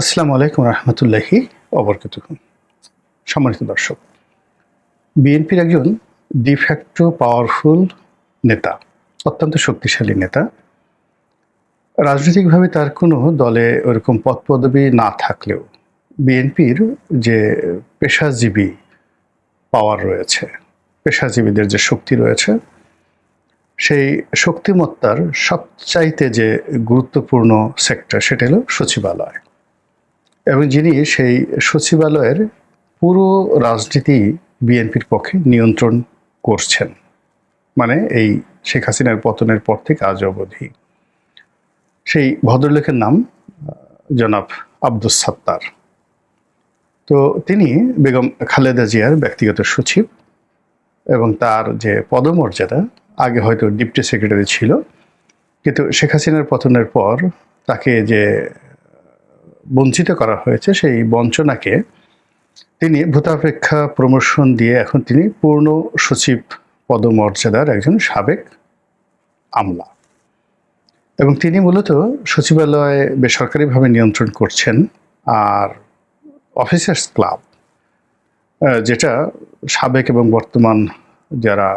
আসসালামু আলাইকুম রহমতুল্লাহি অবরকত সম্মানিত দর্শক, বিএনপির একজন ডিফ্যাক্টো পাওয়ারফুল নেতা, অত্যন্ত শক্তিশালী নেতা, রাজনৈতিকভাবে তার কোনো দলে ওরকম পদ পদবি না থাকলেও বিএনপির যে পেশাজীবী পাওয়ার রয়েছে, পেশাজীবীদের যে শক্তি রয়েছে, সেই শক্তিমত্তার সবচাইতে যে গুরুত্বপূর্ণ সেক্টর সেটা হলো সচিবালয়। এবং যিনি সেই সচিবালয়ের পুরো রাজনীতি বিএনপির পক্ষে নিয়ন্ত্রণ করছেন। মানে এই শেখ হাসিনার পতনের পর থেকে আজ অবধি। সেই ভদ্রলোকের নাম জনাব আব্দুস সাত্তার। তো তিনি বেগম খালেদা জিয়ার ব্যক্তিগত সচিব এবং তার যে পদমর্যাদা, আগে হয়তো ডিপটি সেক্রেটারি ছিল, কিন্তু শেখ হাসিনার পতনের পর তাকে যে বঞ্চিত করা হয়েছে সেই বঞ্চনাকে। তিনি ভূতাপেক্ষা প্রমোশন দিয়ে এখন তিনি পূর্ণ সচিব পদমর্যাদার একজন সাবেক আমলা। এবং তিনি মূলত সচিবালয়ে বেসরকারিভাবে নিয়ন্ত্রণ করছেন আর অফিসার্স ক্লাব যেটা সাবেক এবং বর্তমান যারা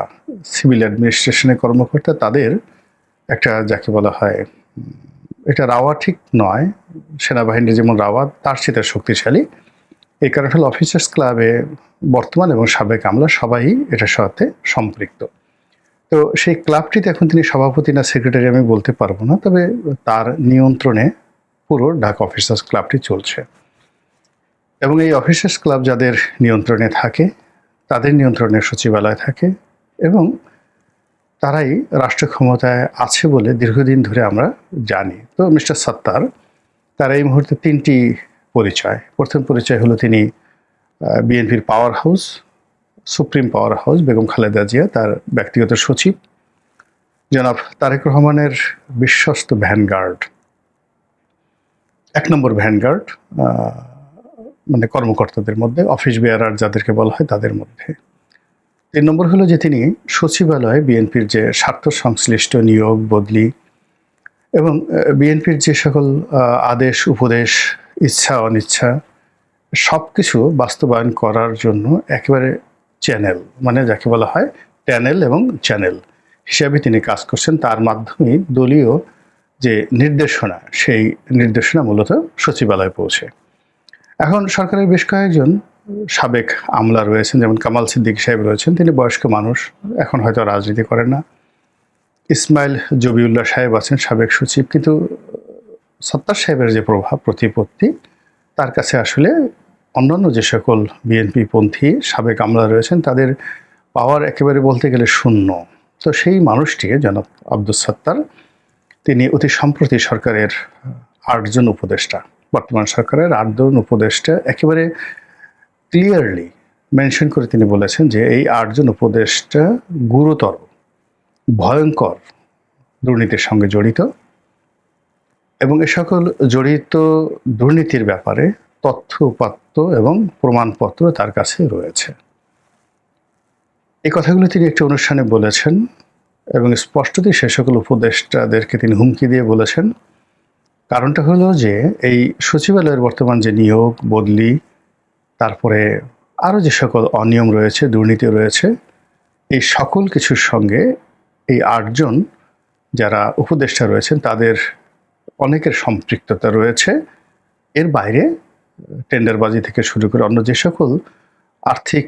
সিভিল অ্যাডমিনিস্ট্রেশনের কর্মকর্তা, তাদের একটা যাকে বলা হয় এটা রাওয়া ঠিক নয়, সেনাবাহিনীর যেমন রাওয়া, তার চেয়ে শক্তিশালী। এই কারণে হলো অফিসার্স ক্লাবে বর্তমান এবং সাবেক আমলা সবাই এটার সাথে সম্পৃক্ত। তো সেই ক্লাবটিতে এখন তিনি সভাপতি না সেক্রেটারি আমি বলতে পারব না, তবে তার নিয়ন্ত্রণে পুরো ঢাকা অফিসার্স ক্লাবটি চলছে। এবং এই অফিসার্স ক্লাব যাদের নিয়ন্ত্রণে থাকে, তাদের নিয়ন্ত্রণে সচিবালয় থাকে, এবং তারাই রাষ্ট্র ক্ষমতায় আছে বলে দীর্ঘদিন ধরে আমরা জানি। তো মিস্টার সত্তার, তার এই মুহূর্তে তিনটি পরিচয়। প্রথম পরিচয় হলো তিনি বিএনপির power house supreme power house Begum Khaleda Zia, তার ব্যক্তিগত সচিব। জনাব তারেক রহমানের বিশ্বস্ত ভ্যানগার্ড এক নম্বর ভ্যানগার্ড মানে কর্মকর্তাদের মধ্যে অফিস বেয়ারার যাদেরকে বলা হয় তাদের মধ্যে। তিন নম্বর হলো যে তিনি সচিবালয়ে বিএনপির যে স্বার্থ সংশ্লিষ্ট নিয়োগ, বদলি এবং বিএনপির যে সকল আদেশ, উপদেশ, ইচ্ছা, অনিচ্ছা সব কিছু বাস্তবায়ন করার জন্য একেবারে চ্যানেল মানে যাকে বলা হয় ট্যানেল এবং চ্যানেল হিসাবে তিনি কাজ করছেন। তার মাধ্যমেই দলীয় যে নির্দেশনা, সেই নির্দেশনা মূলত সচিবালয়ে পৌঁছে। এখন সরকারের বেশ কয়েকজন সাবেক আমলা রয়েছেন, যেমন কামাল সিদ্দিক সাহেব রয়েছেন, তিনি বয়স্ক মানুষ, এখন হয়তো রাজনীতি করেন না। ইসমাইল জবিউল্লাহ সাহেব আছেন, সাবেক সচিব, কিন্তু সত্তার সাহেবের যে প্রভাব, প্রতিপত্তি, তার কাছে আসলে অন্যান্য যে সকল বিএনপি পন্থী সাবেক আমলা রয়েছেন, তাদের পাওয়ার একেবারে বলতে গেলে শূন্য। তো সেই মানুষটিকে জনাব আব্দুল সত্তার, তিনি অতি সম্প্রতি সরকারের আটজন উপদেষ্টা, বর্তমান সরকারের আটজন উপদেষ্টা, একেবারে ক্লিয়ারলি মেনশন করে তিনি বলেছেন যে এই আটজন উপদেষ্টা গুরুতর, ভয়ঙ্কর দুর্নীতির সঙ্গে জড়িত এবং এ সকল জড়িত দুর্নীতির ব্যাপারে তথ্য উপাত্ত এবং প্রমাণপত্র তার কাছে রয়েছে। এই কথাগুলো তিনি একটি অনুষ্ঠানে বলেছেন এবং স্পষ্টতই সে সকল উপদেষ্টাদেরকে তিনি হুমকি দিয়ে বলেছেন। কারণটা হলো যে এই সচিবালয়ের বর্তমান যে নিয়োগ, বদলি তারপরে আরও যে সকল অনিয়ম রয়েছে, দুর্নীতি রয়েছে, এই সকল কিছুর সঙ্গে এই আটজন যারা উপদেষ্টা রয়েছেন, তাদের অনেকের সম্পৃক্ততা রয়েছে। এর বাইরে টেন্ডারবাজি থেকে শুরু করে অন্য যে সকল আর্থিক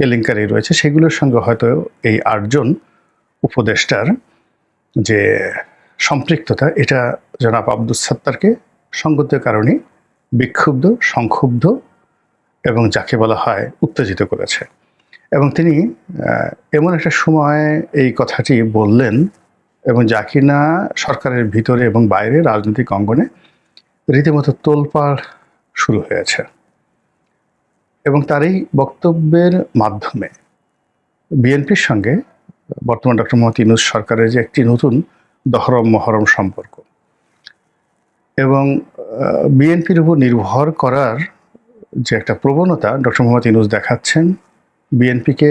কেলেঙ্কারি রয়েছে, সেগুলোর সঙ্গে হয়তো এই আটজন উপদেষ্টার যে সম্পৃক্ততা, এটা জনাব আব্দুল সত্তারকে সঙ্গত কারণে বিক্ষুব্ধ, সংক্ষুব্ধ এবং যাকে বলা হয় উত্তেজিত করেছে। এবং তিনি এমন একটা সময় এই কথাটি বললেন এবং যা কিনা সরকারের ভিতরে এবং বাইরে রাজনৈতিক অঙ্গনে রীতিমতো তোলপাড় শুরু হয়েছে। এবং তার এই বক্তব্যের মাধ্যমে বিএনপির সঙ্গে বর্তমান ডক্টর মোহাম্মদ ইউনুস সরকারের যে একটি নতুন দহরম মহরম সম্পর্ক এবং বিএনপির উপর নির্ভর করার যে একটা প্রবণতা ডক্টর মোহাম্মদ ইউনুস দেখাচ্ছেন, বিএনপিকে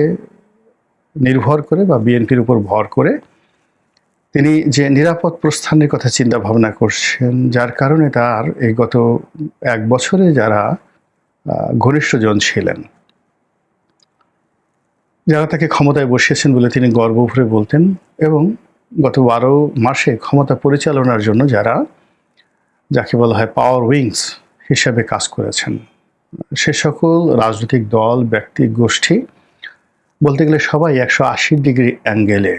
নির্ভর করে বা বিএনপির উপর ভর করে তিনি যে নিরাপদ প্রস্থানের কথা চিন্তা ভাবনা করছেন, যার কারণে তার এই গত এক বছরে যারা ঘনিষ্ঠজন ছিলেন, যারা তাকে ক্ষমতায় বসিয়েছেন বলে তিনি গর্ব ভরে বলতেন এবং গত বারো মাসে ক্ষমতা পরিচালনার জন্য যারা, যাকে বলা হয় পাওয়ার উইংস হিসাবে কাজ করেছেন। সে সকল রাজনৈতিক দল, ব্যক্তি, গোষ্ঠী, বলতে গেলে সবাই একশো আশি ডিগ্রি অ্যাঙ্গেলে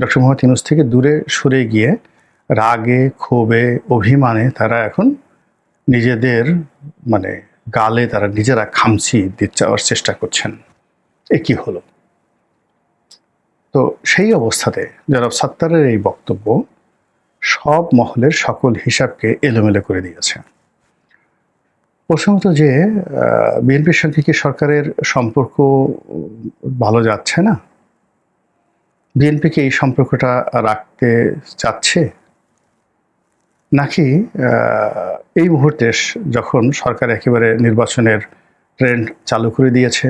ডক্টর মোহাম্মদ ইউনুস থেকে দূরে সরে গিয়ে রাগে, ক্ষোভে, অভিমানে তারা এখন নিজেদের মানে গালে তারা নিজেরা খামচি দিতে যাওয়ার চেষ্টা করছেন। এ কি হলো? তো সেই অবস্থাতে জনাব সাত্তারের এই বক্তব্য সব মহলের সকল হিসাবকে এলোমেলো করে দিয়েছে। প্রথমত যে বিএনপির সঙ্গে কি সরকারের সম্পর্ক ভালো যাচ্ছে না? বিএনপিকে এই সম্পর্কটা রাখতে চাচ্ছে? নাকি এই মুহূর্তে যখন সরকার একেবারে নির্বাচনের ট্রেন্ড চালু করে দিয়েছে,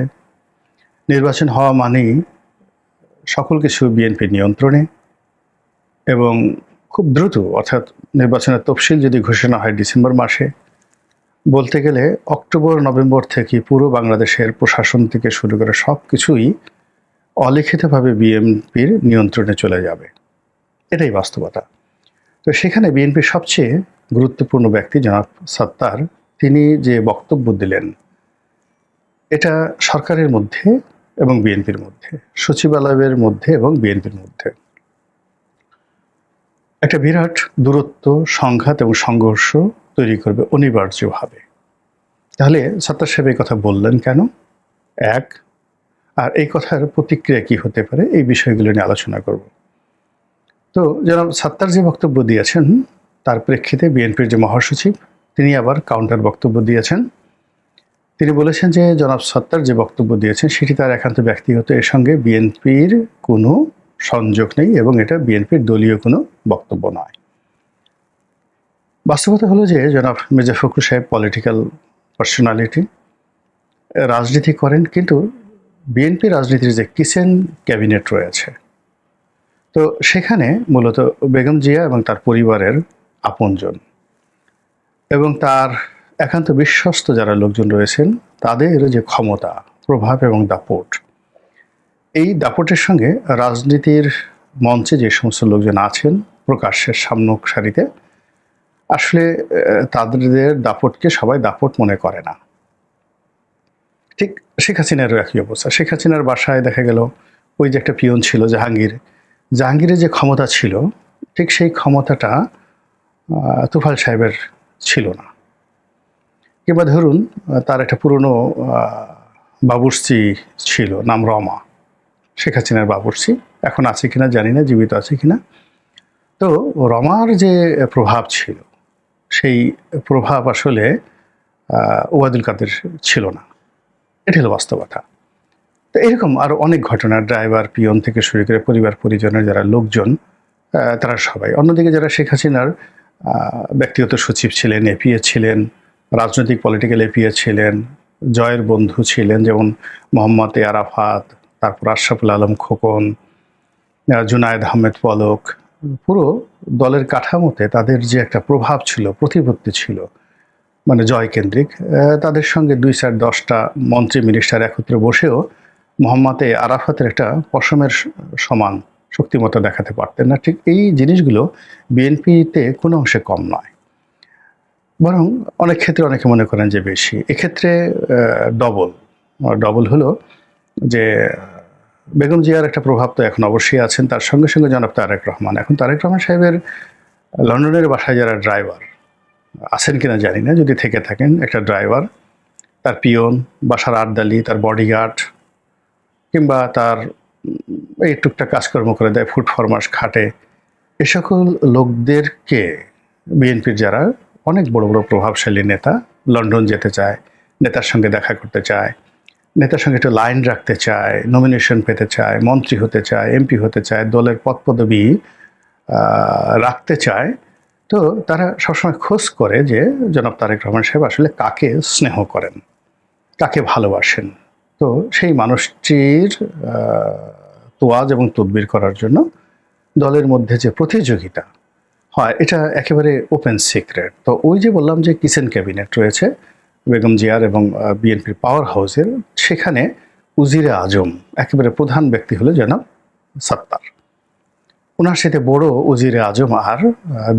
নির্বাচন হওয়া মানেই সকল কিছু বিএনপির নিয়ন্ত্রণে এবং খুব দ্রুত, অর্থাৎ নির্বাচনের তফসিল যদি ঘোষণা হয় ডিসেম্বর মাসে বলতে গেলে অক্টোবর, নভেম্বর থেকে পুরো বাংলাদেশের প্রশাসন থেকে শুরু করে সব কিছুই অলিখিতভাবে বিএনপির নিয়ন্ত্রণে চলে যাবে। এটাই বাস্তবতা। তো সেখানে বিএনপির সবচেয়ে গুরুত্বপূর্ণ ব্যক্তি জনাব সত্তার, তিনি যে বক্তব্য দিলেন, এটা সরকারের মধ্যে এবং বিএনপির মধ্যে, সচিবালয়ের মধ্যে এবং বিএনপির মধ্যে। একটা বিরাট দূরত্ব, সংঘাত এবং সংঘর্ষ তৈরি করবে অনিবার্যভাবে। তাহলে সত্তার সাহেব এই কথা বললেন কেন? এক, আর এই কথার প্রতিক্রিয়া কি হতে পারে? এই বিষয়গুলো নিয়ে আলোচনা করব। তো জনাব সাত্তার যে বক্তব্য দিয়েছেন, তার প্রেক্ষিতে বিএনপির যে মহাসচিব, তিনি আবার কাউন্টার বক্তব্য দিয়েছেন। তিনি বলেছেন যে জনাব সত্তার যে বক্তব্য দিয়েছেন, সেটি তার একান্ত ব্যক্তিগত। এর সঙ্গে বিএনপির কোনো সংযোগ নেই এবং এটা বিএনপির দলীয় কোনো বক্তব্য নয়। বাস্তবতা হলো যে জনাব মির্জা ফখরুল সাহেব পলিটিক্যাল পার্সোনালিটি রাজনীতি করেন, কিন্তু বিএনপি রাজনীতির যে কিচেন ক্যাবিনেট রয়েছে। তো সেখানে মূলত বেগম জিয়া এবং তার পরিবারের আপনজন এবং তার একান্ত বিশ্বস্ত যারা লোকজন রয়েছেন, তাদের যে ক্ষমতা, প্রভাব এবং দাপট, এই দাপটের সঙ্গে রাজনীতির মঞ্চে যে সমস্ত লোকজন আছেন, প্রকাশ্যের সামনক সারিতে আসলে তাদের দাপটকে সবাই দাপট মনে করে না। ঠিক শেখ হাসিনারও একই অবস্থা। শেখ হাসিনার বাসায় দেখা গেল, ওই যে একটা পিয়ন ছিল জাহাঙ্গীর। জাহাঙ্গীরের যে ক্ষমতা ছিল, ঠিক সেই ক্ষমতাটা তুফাল সাহেবের ছিল না। কিংবা ধরুন, তার একটা পুরনো বাবুর্চি ছিল, নাম রমা। শেখ হাসিনার বাবুর্চি। এখন আছে কিনা জানি না, জীবিত আছে কিনা। তো রমার যে প্রভাব ছিল সেই প্রভাব আসলে আহ, ওবায়দুল কাদের ছিল না। এটা হলো বাস্তবতা। তো এরকম আরও অনেক ঘটনা ড্রাইভার পিয়ন থেকে শুরু করে পরিবার পরিজনের যারা লোকজন তারা সবাই। অন্যদিকে যারা শেখ হাসিনার ব্যক্তিগত সচিব ছিলেন এপিএ ছিলেন রাজনৈতিক পলিটিক্যাল এপিএ ছিলেন জয়ের বন্ধু ছিলেন যেমন মোহাম্মদ এ আরাফাত তারপর আশরাফুল আলম খোকন জুনায়েদ আহমেদ পলক পুরো দলের কাঠামোতে তাদের যে একটা প্রভাব ছিল, প্রতিপত্তি ছিল মানে জয় কেন্দ্রিক তাদের সঙ্গে দুই চার দশটা মন্ত্রী মিনিস্টার একত্রে বসেও মোহাম্মদ আরাফাতের একটা পশমের সমান শক্তিমত্তা দেখাতে পারতেন না। ঠিক এই জিনিসগুলো বিএনপিতে কোনো অংশে কম নয়। বরং অনেক ক্ষেত্রে অনেকে মনে করেন যে বেশি। এক্ষেত্রে ডবল ডবল হলো যে বেগম জিয়ার একটা প্রভাব তো এখন অবশ্যই আছেন। তার সঙ্গে সঙ্গে জনাব তারেক রহমান। এখন তারেক রহমান সাহেবের লন্ডনের বাসায় যারা ড্রাইভার, আছেন কিনা জানি না, যদি থেকে থাকেন একটা ড্রাইভার, তার পিয়ন, বাসার আড্ডালি তার বডিগার্ড, কিংবা তার এই টুকটাক কাজকর্ম করে দেয়, ফুড ফরমাস খাটে, এ সকল লোকদেরকে বিএনপির যারা অনেক বড় বড় প্রভাবশালী নেতা লন্ডন যেতে চায়, নেতার সঙ্গে দেখা করতে চায় নেতার সঙ্গে একটু লাইন রাখতে চায় নমিনেশন পেতে চায়, মন্ত্রী হতে চায় এমপি হতে চায়, দলের পদ পদবি রাখতে চায়, তো তারা সবসময় খোঁজ করে যে জনাব তারেক রহমান সাহেব আসলে কাকে স্নেহ করেন, কাকে ভালোবাসেন। তো সেই মানুষটির তোয়াজ এবং তদবির করার জন্য দলের মধ্যে যে প্রতিযোগিতা হয়, এটা একেবারে ওপেন সিক্রেট তো ওই যে বললাম যে কিচেন ক্যাবিনেট রয়েছে বেগম জিয়ার এবং বিএনপির পাওয়ার হাউসের সেখানে উজিরে আজম একেবারে প্রধান ব্যক্তি হলো যেন সত্তার। ওনার সাথে বড় উজিরে আজম আর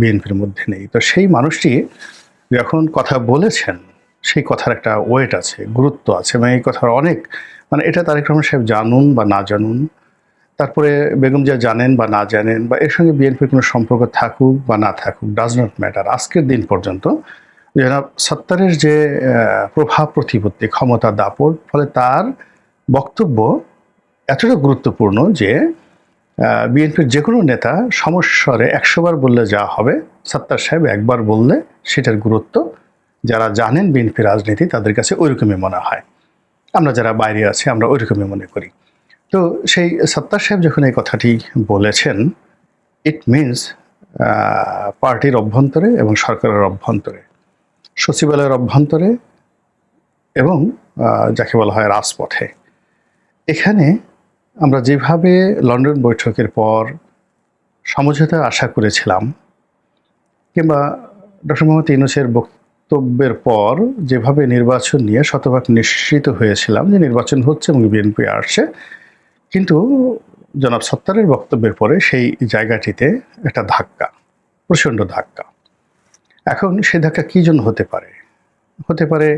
বিএনপির মধ্যে নেই। তো সেই মানুষটি যখন কথা বলেছেন, সেই কথার একটা ওয়েট আছে, গুরুত্ব আছে মানে এই কথার অনেক মানে এটা তারেক রহমান সাহেব জানুন বা না জানুন, তারপরে বেগম জিয়া জানেন বা না জানেন, বা এর সঙ্গে বিএনপির কোনো সম্পর্ক থাকুক বা না থাকুক ডাজ নট ম্যাটার আজকের দিন পর্যন্ত জনাব সত্তারের যে প্রভাব প্রতিপত্তি, ক্ষমতা দাপট ফলে তার বক্তব্য এতটা গুরুত্বপূর্ণ যে বিএনপির যে কোনো নেতা সমস্বরে একশোবার বললে যা হবে, সত্তার সাহেব একবার বললে সেটার গুরুত্ব, যারা জানেন বিএনপি রাজনীতি তাদের কাছে ওইরকমই মনে হয়। আমরা যারা বাইরে আছি আমরা ওইরকমই মনে করি। তো সেই সত্তার সাহেব যখন এই কথাটি বলেছেন ইট মিনস পার্টির অভ্যন্তরে এবং সরকারের অভ্যন্তরে সচিবালয়ের অভ্যন্তরে এবং যাকে বলা হয় রাজপথে। এখানে আমরা যেভাবে লন্ডন বৈঠকের পর সমঝোতা আশা করেছিলাম কিংবা ডক্টর মোহাম্মদ ইউনুসের বক্তব্যের পর যেভাবে নির্বাচন নিয়ে শতভাগ নিশ্চিত হয়েছিলাম যে নির্বাচন হচ্ছে এবং বিএনপি আসছে, কিন্তু জনাব সত্তারের বক্তব্যের পরে সেই জায়গাটিতে একটা ধাক্কা, প্রচণ্ড ধাক্কা। এখন সে ধাক্কা কী জন্য হতে পারে? হতে পারে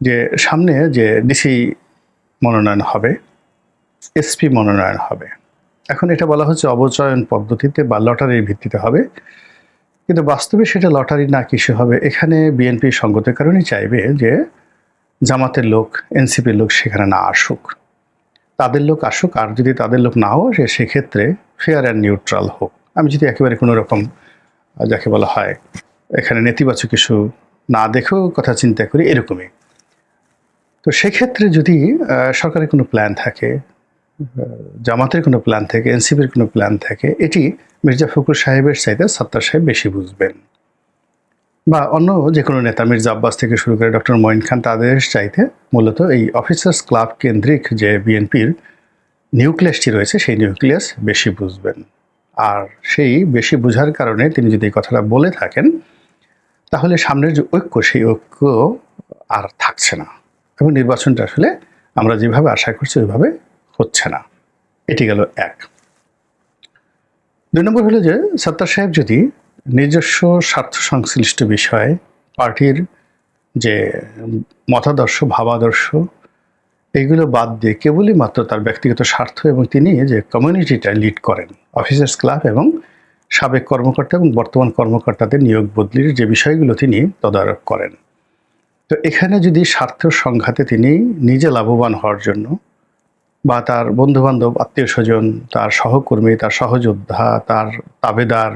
যে সামনে যে ডিসি মনোনয়ন হবে এসপি মনোনয়ন হবে। এখন এটা বলা হচ্ছে অবচয়ন পদ্ধতিতে বা লটারির ভিত্তিতে হবে। কিন্তু বাস্তবে সেটা লটারি না কিছু হবে? এখানে বিএনপি সঙ্গতের কারণেই চাইবে যে জামাতের লোক এনসিপির লোক সেখানে না আসুক। তাদের লোক আসুক, আর যদি তাদের লোক নাও আসে, সেক্ষেত্রে ফেয়ার অ্যান্ড নিউট্রাল হোক। আমি যদি একেবারে কোনো রকম যাকে বলা হয় এখানে নেতিবাচক কিছু না দেখেও কথা চিন্তা করি, এরকমই। তো সেক্ষেত্রে যদি সরকারের কোনো প্ল্যান থাকে জামাতের কোনো প্ল্যান থাকে, এনসিপির কোনো প্ল্যান থাকে, এটি মির্জা ফখরুল সাহেবের চাইতে সত্তার সাহেব বেশি বুঝবেন। বা অন্য যে কোনো নেতা, মির্জা আব্বাস থেকে শুরু করে ডক্টর মঈন খান, তাদের চাইতে মূলত এই অফিসার্স ক্লাব কেন্দ্রিক যে বিএনপির নিউক্লিয়াসটি রয়েছে, সেই নিউক্লিয়াস বেশি বুঝবেন। আর সেই বেশি বোঝার কারণে তিনি যদি এই কথাটা বলে থাকেন তাহলে সামনের যে ঐক্য, সেই ঐক্য আর থাকছে না। এবং নির্বাচনটা আসলে আমরা যেভাবে আশা করছি, ওইভাবে হচ্ছে না। এটি গেল এক। দুই নম্বর হলো যে, সত্তার সাহেব যদি নিজস্ব স্বার্থ সংশ্লিষ্ট বিষয়ে, পার্টির যে মতাদর্শ, ভাবাদর্শ, এগুলো বাদ দিয়ে কেবলই মাত্র তার ব্যক্তিগত স্বার্থ এবং তিনি যে কমিউনিটিটা লিড করেন অফিসার্স ক্লাব এবং সাবেক কর্মকর্তা এবং বর্তমান কর্মকর্তাদের নিয়োগ বদলির যে বিষয়গুলো তিনি তদারক করেন। তো এখানে যদি স্বার্থ সংঘাতে তিনি নিজে লাভবান হওয়ার জন্য বা তার বন্ধুবান্ধব আত্মীয় স্বজন তার সহকর্মী, তার সহযোদ্ধা, তার তাবেদার,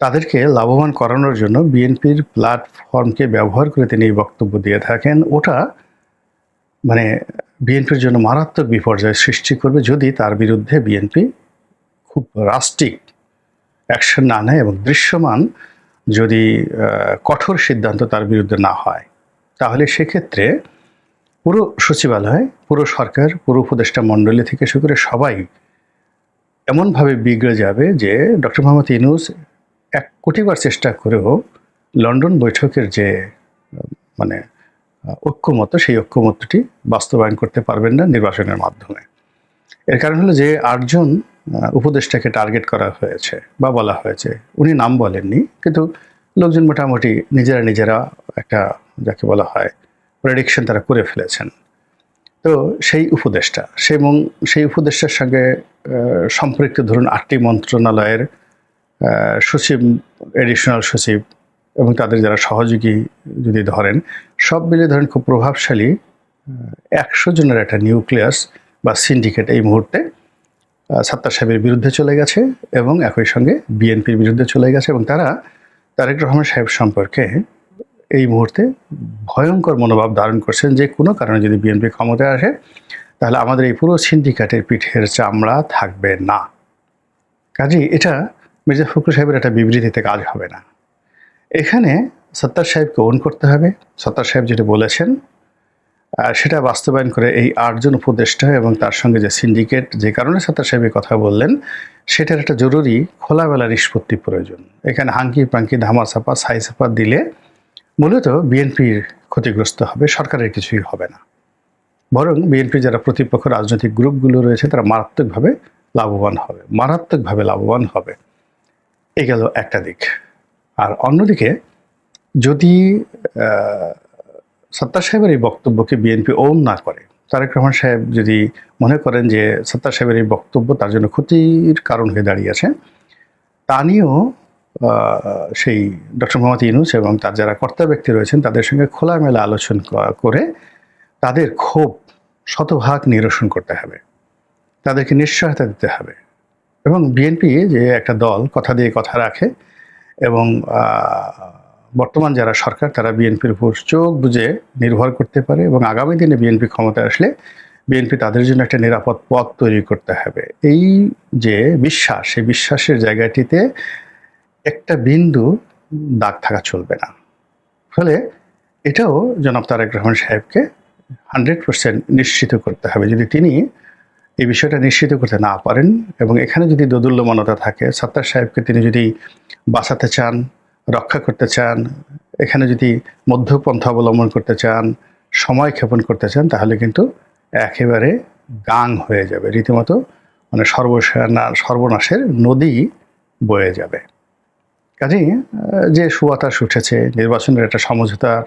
তাদেরকে লাভবান করানোর জন্য বিএনপির প্ল্যাটফর্মকে ব্যবহার করে তিনি এই বক্তব্য দিয়ে থাকেন, ওটা মানে বিএনপির জন্য মারাত্মক বিপর্যয় সৃষ্টি করবে যদি তার বিরুদ্ধে বিএনপি খুব রাস্টিক অ্যাকশন না নেয় এবং দৃশ্যমান যদি কঠোর সিদ্ধান্ত তার বিরুদ্ধে না হয়, তাহলে সেক্ষেত্রে পুরো সচিবালয়, পুরো সরকার, পুরো উপদেষ্টা মণ্ডলী থেকে শুরু করে সবাই এমনভাবে বিগড়ে যাবে যে ডক্টর মোহাম্মদ ইনুস এক কোটিবার চেষ্টা করেও লন্ডন বৈঠকের যে মানে ঐক্যমত সেই ঐক্যমতটি বাস্তবায়ন করতে পারবেন না নির্বাচনের মাধ্যমে। এর কারণ হলো যে আটজন উপদেষ্টাকে টার্গেট করা হয়েছে বা বলা হয়েছে। উনি নাম বলেননি, কিন্তু লোকজন মোটামুটি নিজেরা নিজেরা একটা যাকে বলা হয় প্রেডিকশন তারা করে ফেলেছেন। তো সেই উপদেষ্টা, সে এবং সেই উপদেষ্টার সঙ্গে সম্পৃক্ত ধরুন আটটি মন্ত্রণালয়ের সচিব এডিশনাল সচিব এবং তাদের যারা সহযোগী যদি ধরেন, সব মিলিয়ে ধরেন খুব প্রভাবশালী একশো জনের একটা নিউক্লিয়াস বা সিন্ডিকেট এই মুহূর্তে সাত্তার সাহেবের বিরুদ্ধে চলে গেছে এবং একই সঙ্গে বিএনপির বিরুদ্ধে চলে গেছে এবং তারা তারেক রহমান সাহেব সম্পর্কে এই মুহূর্তে ভয়ঙ্কর মনোভাব ধারণ করছেন যে কোনো কারণে যদি বিএনপি ক্ষমতায় আসে, তাহলে আমাদের এই পুরো সিন্ডিকেটের পিঠের চামড়া থাকবে না। কাজেই এটা মির্জা ফখরুল সাহেবের একটা বিবৃতিতে কাজ হবে না। এখানে সত্তার সাহেবকে ওন করতে হবে। সত্তার সাহেব যেটা বলেছেন সেটা বাস্তবায়ন করে এই আটজন উপদেষ্টা এবং তার সঙ্গে যে সিন্ডিকেট যে কারণে সাত্তার সাহেব এই কথা বললেন, সেটার একটা জরুরি খোলামেলা নিষ্পত্তি প্রয়োজন। এখানে হাঙ্কি পাঙ্কি ধামা চাপা ছাই চাপা দিলে মূলত বিএনপির ক্ষতিগ্রস্ত হবে, সরকারের কিছুই হবে না। বরং বিএনপি যারা প্রতিপক্ষ রাজনৈতিক গ্রুপগুলো রয়েছে, তারা মারাত্মকভাবে লাভবান হবে, মারাত্মকভাবে লাভবান হবে। এ গেল একটা দিক। আর অন্যদিকে যদি সত্তার সাহেবের এই বক্তব্যকে বিএনপি ওন না করে। তারেক রহমান সাহেব যদি মনে করেন যে সত্তার সাহেবের এই বক্তব্য তার জন্য ক্ষতির কারণ হয়ে দাঁড়িয়েছে তা নিয়েও সেই ডক্টর মোহাম্মদ ইউনুস এবং তার যারা কর্তা ব্যক্তি রয়েছেন তাদের সঙ্গে খোলামেলা আলোচনা করে তাদের ক্ষোভ শতভাগ নিরসন করতে হবে। তাদেরকে নিশ্চয়তা দিতে হবে। এবং বিএনপি যে একটা দল, কথা দিয়ে কথা রাখে এবং বর্তমান যারা সরকার, তারা বিএনপির উপর চোখ বুঝে নির্ভর করতে পারে এবং আগামী দিনে বিএনপি ক্ষমতায় আসলে বিএনপি তাদের জন্য একটা নিরাপদ পথ তৈরি করতে হবে। এই যে বিশ্বাস, সেই বিশ্বাসের জায়গাটিতে একটা বিন্দু দাগ থাকা চলবে না। ফলে এটাও জনাব তারেক রহমান সাহেবকে হান্ড্রেড পার্সেন্ট নিশ্চিত করতে হবে। যদি তিনি এই বিষয়টা নিশ্চিত করতে না পারেন এবং এখানে যদি দোদুল্যমানতা থাকে, সত্তার সাহেবকে তিনি যদি বাঁচাতে চান রক্ষা করতে চান, এখানে যদি মধ্যপন্থা অবলম্বন করতে চান, সময় ক্ষেপণ করতে চান, তাহলে কিন্তু একেবারে গাং হয়ে যাবে। রীতিমতো মানে সর্বসেনা, সর্বনাশের নদী বয়ে যাবে। কাজেই যে সুবাতাস উঠেছে, নির্বাচনের একটা সমঝোতার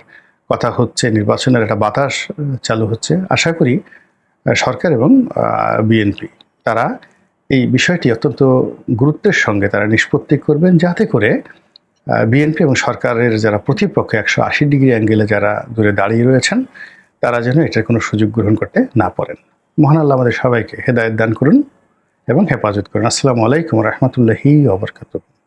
কথা হচ্ছে, নির্বাচনের একটা বাতাস চালু হচ্ছে, আশা করি সরকার এবং বিএনপি, তারা এই বিষয়টি অত্যন্ত গুরুত্বের সঙ্গে তারা নিষ্পত্তি করবেন, যাতে করে বিএনপি এবং সরকারের যারা প্রতিপক্ষ একশো আশি ডিগ্রি অ্যাঙ্গেলে যারা দূরে দাঁড়িয়ে রয়েছেন, তারা যেন এটার কোনো সুযোগ গ্রহণ করতে না পারেন। মহান আল্লাহ আমাদের সবাইকে হেদায়ত দান করুন এবং হেফাজত করুন। আসসালামু আলাইকুম রহমতুল্লাহি ওবরকাতুহ